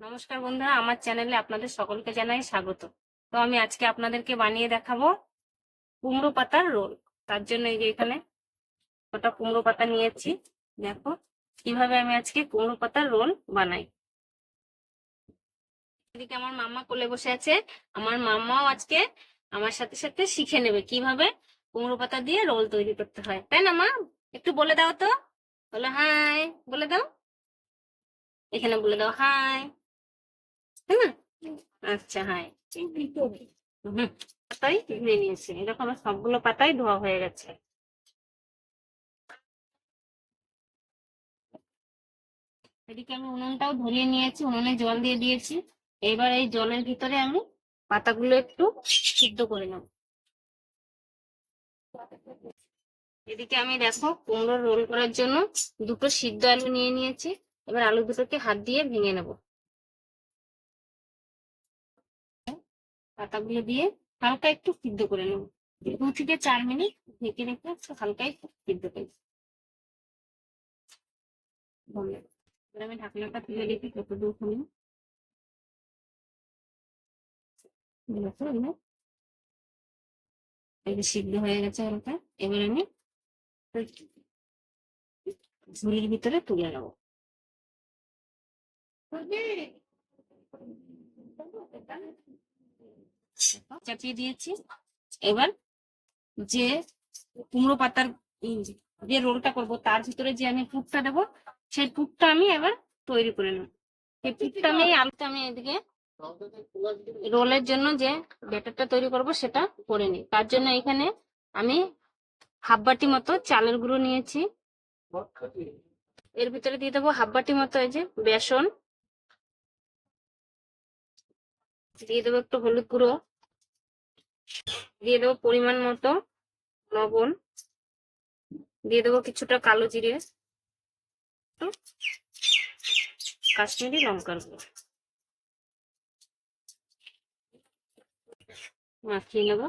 নমস্কার বন্ধুরা, আমার চ্যানেলে আপনাদের সকলকে জানাই স্বাগত। তো আমি আজকে আপনাদেরকে বানিয়ে দেখাবো কুমড়ো পাতার রোল। তার জন্য এই যে এখানে ওটা কুমড়ো পাতা নিয়েছি, দেখো কীভাবে আমি আজকে কুমড়ো পাতার রোল বানাই। এদিকে আমার মাম্মা কোলে বসে আছে, আমার মাম্মাও আজকে আমার সাথে সাথে শিখে নেবে কীভাবে কুমড়ো পাতা দিয়ে রোল তৈরি করতে হয়। তাই না, মা? একটু বলে দাও তো। বলো, হাই, বলে দাও। এখানে বলে দাও, হাই হ্যাঁ আচ্ছা হুম, পাতাই ধুয়ে নিয়েছি। এরকম সবগুলো পাতাই ধোয়া হয়ে গেছে। এদিকে আমি উনুনটাও ধরিয়ে নিয়েছি, উনুনে জল দিয়ে দিয়েছি। এবার এই জলের ভিতরে আমি পাতাগুলো একটু সিদ্ধ করে নেব। এদিকে আমি দেখো কুমড়ো রোল করার জন্য দুটো সিদ্ধ আলু নিয়ে নিয়েছি। এবার আলু দুটোকে হাত দিয়ে ভেঙে নেব। পাতাগুলো দিয়ে হালকা একটু সিদ্ধ করে নেব। দু থেকে চার মিনিট ঢেকে রেখে হালকা একটু সিদ্ধ করে আমি ঢাকনাটা তুলে রেখে কত দূর হলো এই সিদ্ধ হয়ে গেছে হালকা, এবার আমি ঝুড়ির ভিতরে তুলে নেব। চাপিয়ে দিয়েছি। এবার যে কুমড়ো পাতার যে রোলটা করব তার ভিতরে যে আমি পুরটা দেব সেই পুরটা আমি এবার তৈরি করে নেব। সেই পুরটা আমি আলুটা আমি এদিকে রোলের জন্য যে ব্যাটারটা তৈরি করব সেটা করে নিই। তার জন্য এখানে আমি হাফ বাটি মতো চালের গুঁড়ো নিয়েছি। এর ভিতরে দিয়ে দেবো হাফ বাটি মতো এই যে বেসন। দিয়ে দেবো একটু হলুদ গুঁড়ো। দিয়ে দেবো পরিমাণ মতো লবণ। দিয়ে দেবো কিছুটা কালো জিরে। কাশ্মীরি লঙ্কার গুঁড়ো। মাখিয়ে নেব।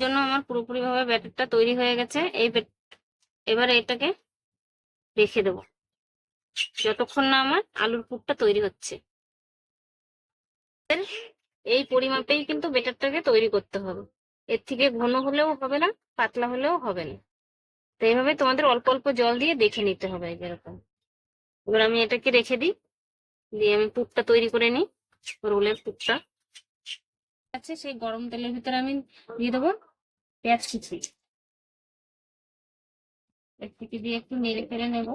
জন্য আমার পুরোপুরি ভাবে ব্যাটারটা তৈরি হয়ে গেছে। এই এবারে এটাকে রেখে দেবো। যতক্ষণ না আমার আলুর পুরটা তৈরি হচ্ছে। এই পরিমাপেই কিন্তু বেটারটাকে তৈরি করতে হবে। এর থেকে ঘন হলেও হবে না, পাতলা হলেও হবে না। তো এইভাবে তোমাদের অল্প অল্প জল দিয়ে দেখে নিতে হবে এরকম। এবার আমি এটাকে রেখে দিই। দিয়ে আমি পুরটা তৈরি করে নিই, রোলের পুরটা। আছে সেই গরম তেলের ভিতরে আমি দিয়ে দেবো পেঁয়াজ কুচি। এর থেকে দিয়ে একটু নেড়ে ফেলে নেব।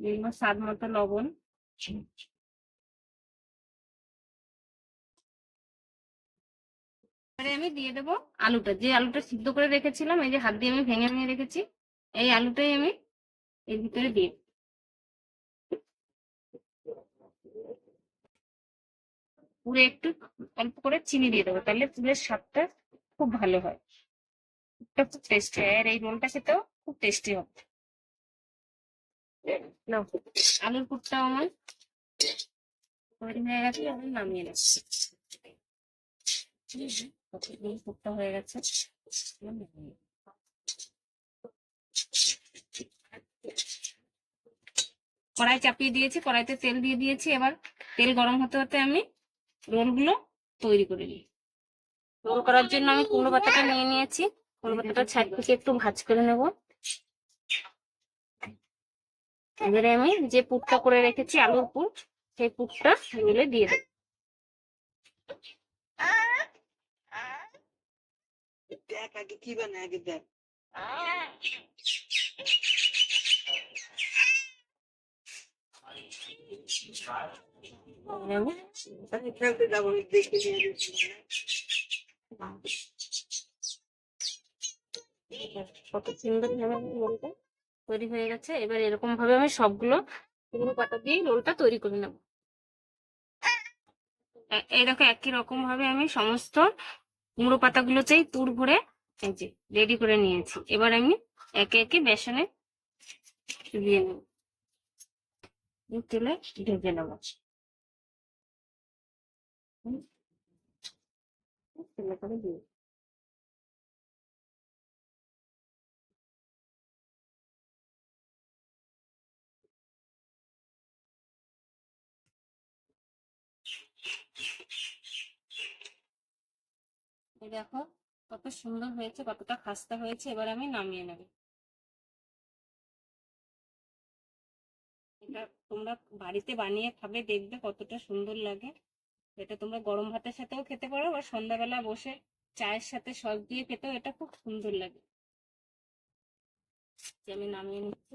দিব স্বাদ মতো লবণ। এবারে আমি দিয়ে দেবো আলুটা। যে আলুটা সিদ্ধ করে রেখেছিলাম, এই যে হাত দিয়ে আমি ভেঙে ভেঙে রেখেছি, এই আলুটাই আমি এর ভিতরে দিই পুরো একটু অল্প করে চিনি দিয়ে দেবো, তাহলে পুরের স্বাদটা খুব ভালো হয়। খুব টেস্টি হয়। আর এই রোলটা খেতেও খুব টেস্টি হবে। আলুর পুরটা আমার হয়ে গেছে, আমি নামিয়ে নিচ্ছি হয়ে গেছে। কড়াই চাপিয়ে দিয়েছি, কড়াইতে তেল দিয়ে দিয়েছি। এবার তেল গরম হতে হতে আমি রোলগুলো তৈরি করে নিই। রোল করার জন্য আমি কুমড়ো পাতাটা নিয়ে নিয়েছি। কুমড়ো পাতাটা ছাদ থেকে একটু ভাজ করে নেব। এবারে আমি যে পুরটা করে রেখেছি আলুর পুর সেই পুরটা মিলে দিয়ে দেব। দেখ আগে কি বানায় আগে দেখ। কত সুন্দর তৈরি হয়ে গেছে। এবার এরকম ভাবে আমি সবগুলো কুমড়ো পাতা দিয়ে রোলটা তৈরি করে নেব। এই দেখো একই রকম ভাবে আমি সমস্ত কুমড়ো পাতাগুলোতেই তুর ভরে এই যে রেডি করে নিয়েছি। এবার আমি একে একে বেসনে দিয়ে নেব। তেলে ভেজে নেব। তেলে করে দিয়ে দেখো, কত সুন্দর হয়েছে, কতটা খাস্তা হয়েছে, এবার আমি নামিয়ে নেব। এটা তোমরা বাড়িতে বানিয়ে খাবে, দেখবে কতটা সুন্দর লাগে। এটা তোমরা গরম ভাতের সাথেও খেতে পারো বা সন্ধ্যাবেলা বসে চায়ের সাথে সস দিয়ে খেতেও এটা খুব সুন্দর লাগে। আমি নামিয়ে নিচ্ছি,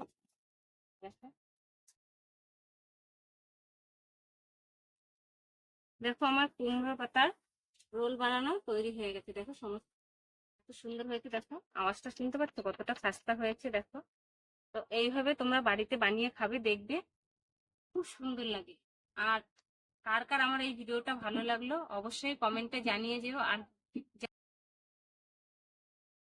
দেখো। দেখো আমার কুমড়ো পাতার রোল বানানো তৈরি হয়ে গেছে। দেখো সমস্ত সুন্দর হয়েছে, দেখো। আওয়াজটা শুনতে পাচ্ছ? কতটা খাস্তা হয়েছে, দেখো। তো এইভাবে তোমরা বাড়িতে বানিয়ে খাবে, দেখবে খুব সুন্দর লাগে। আর কার কার আমার এই ভিডিওটা ভালো লাগল, অবশ্যই কমেন্টে জানিয়ে যেও। আর